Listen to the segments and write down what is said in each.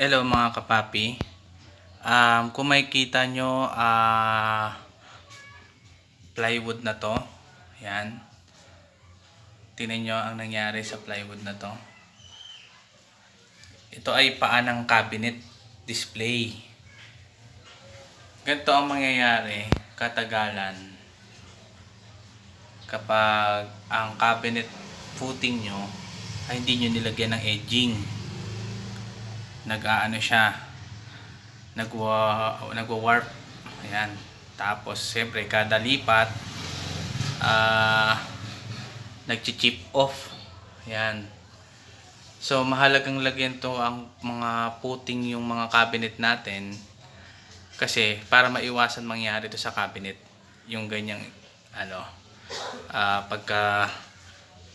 Hello mga kapapi. Um, kung makikita nyo, ah plywood na to. Yan. Tingnan nyo ang nangyari sa plywood na to. Ito ay paanang cabinet display. Ganito ang mangyayari katagalan kapag ang cabinet footing nyo ay hindi nyo nilagyan ng edging nag-aano siya nagwa nagwa-warp ayan. Tapos siyempre kada lipat ah nagchi-chip off ayan. So mahalagang lagyan to ang mga puting yung mga cabinet natin kasi para maiwasan mangyari to sa cabinet yung ganyang ano ah pagka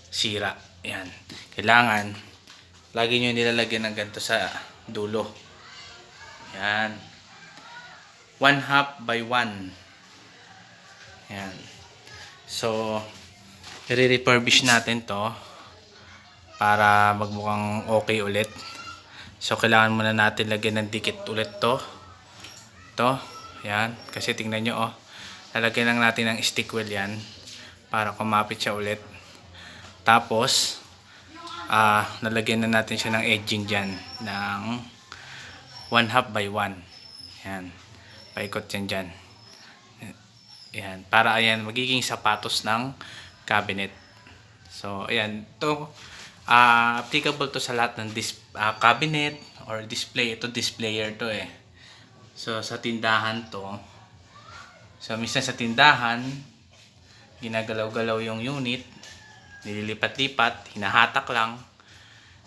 sira ayan. Kailangan lagi nyo nilalagyan ng ganito sa dulo. Yan. One half by one. Yan. So, i-refurbish natin to para magmukhang okay ulit. So, kailangan muna natin lagyan ng dikit ulit to. To. Yan. Kasi tingnan nyo, oh. Lalagyan lang natin ng stick wheel yan para kumapit siya ulit. Tapos, ah nalagyan na natin siya ng edging dyan ng 1 half by 1 yan. Paikot yan dyan. Yan. Para ayan magiging sapatos ng cabinet. So ayan. To ah applicable to sa lahat ng dis ah, cabinet or display. Ito displayer to eh. So sa tindahan to. So minsan sa tindahan ginagalaw-galaw yung unit nililipat-lipat, hinahatak lang.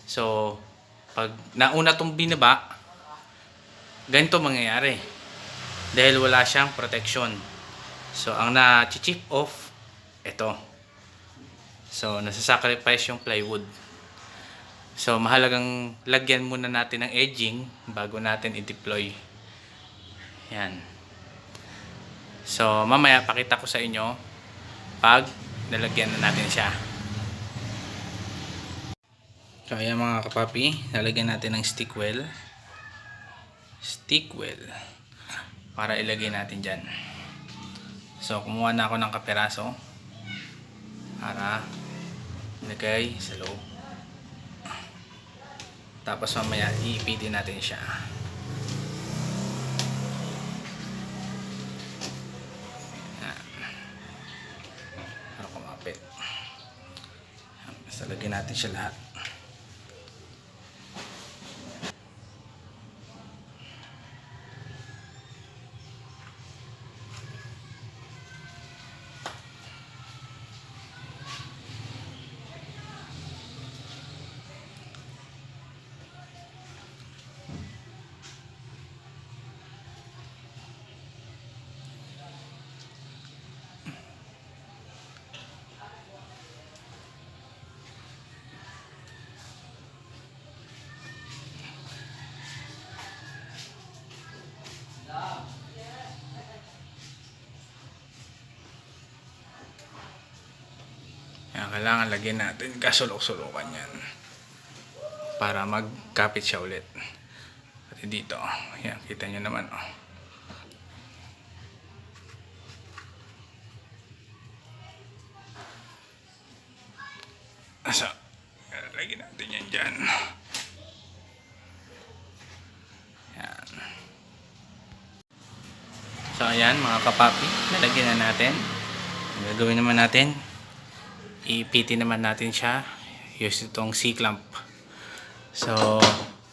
So, pag nauna tong binaba, ganito mangyayari. Dahil wala siyang protection. So, ang na-chip off, ito. So, nasa-sacrifice yung plywood. So, mahalagang lagyan muna natin ng edging bago natin i-deploy. Yan. So, mamaya pakita ko sa inyo pag nalagyan na natin siya. So ayan mga kapapi, lalagyan natin ng stick well. Stick well. Para ilagay natin dyan. So kumuha na ako ng kaperaso. Para ilagay sa loob. Tapos mamaya iipitin natin siya. Para kumapit. Basta lagyan natin siya lahat. Kailangan lagyan natin kasulok-sulukan yan. Para magkapit siya ulit. Pati dito. Yan, kita nyo naman. Oh. So, lagyan natin yan dyan. Yan. So, ayan mga kapapi. Nalagyan na natin. Gagawin naman natin, ipitin naman natin siya. Use itong C-clamp. So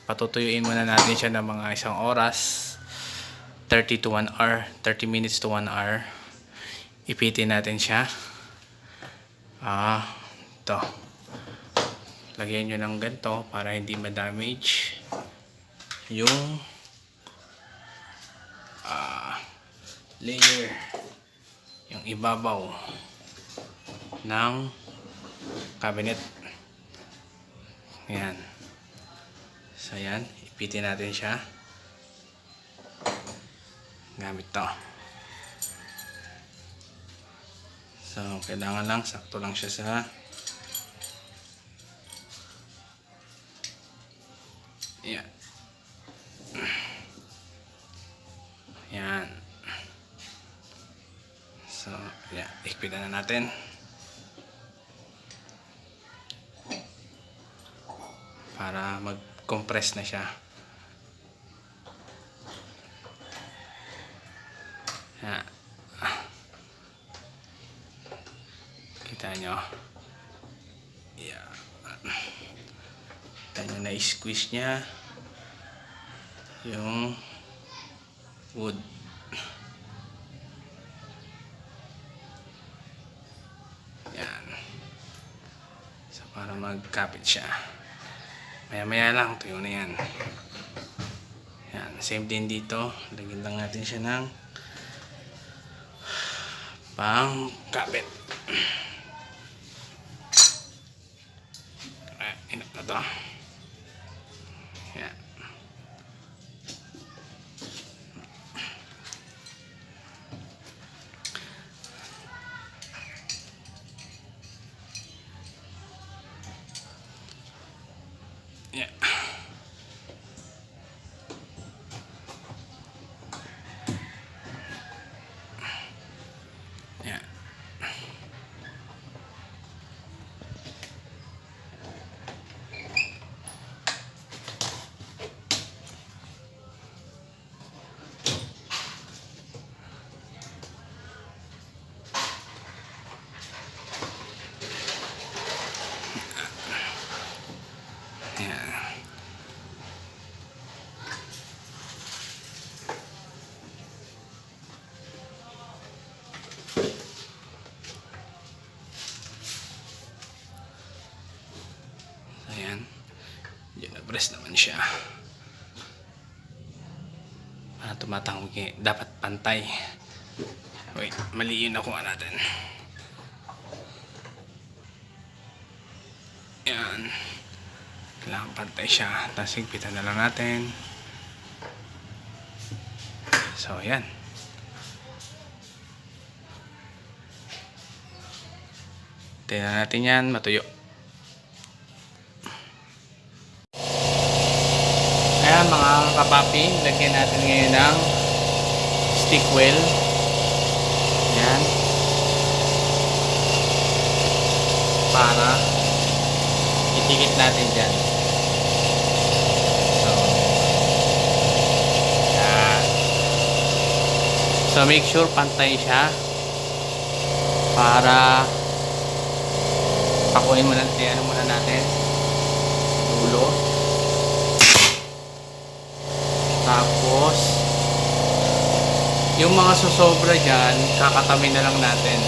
patutuyuin muna natin siya ng mga isang oras. 30 to 1 hour 30 minutes to 1 hour. Ipitin natin siya. Ah to lagyan nyo ng ganito para hindi ma-damage yung ah layer yung ibabaw ng cabinet. Ayan. So, ayan. Ipitin natin siya. Gamit to. So, kailangan lang. Sakto lang siya sa Ayan. Yan. So, yeah, ikpitan na natin. Para mag-compress na siya. Yan. Kita nyo. Yeah. Kita na-squeeze niya yung wood. Yan. So, para magkapit siya. Maya-maya lang, tuyo na yan. Yan, same din dito. Lagyan lang natin siya ng pang kapit. Ah, inap na to. Yeah. Yun, na-press naman siya. Para tumatangog eh. Dapat pantay. Wait, mali yun nakuha natin. Yan. Kailangan pantay siya. Tapos higpitan na lang natin. So, ayan. Tingnan natin yan, matuyo. Mga kapapi, lagyan natin ngayon ng stick wheel. Ayan. Para itikit natin dyan. So, ayan. So make sure pantay siya para pakuin muna, eh, ano muna natin dulo tapos yung mga susobra dyan kakatamin na lang natin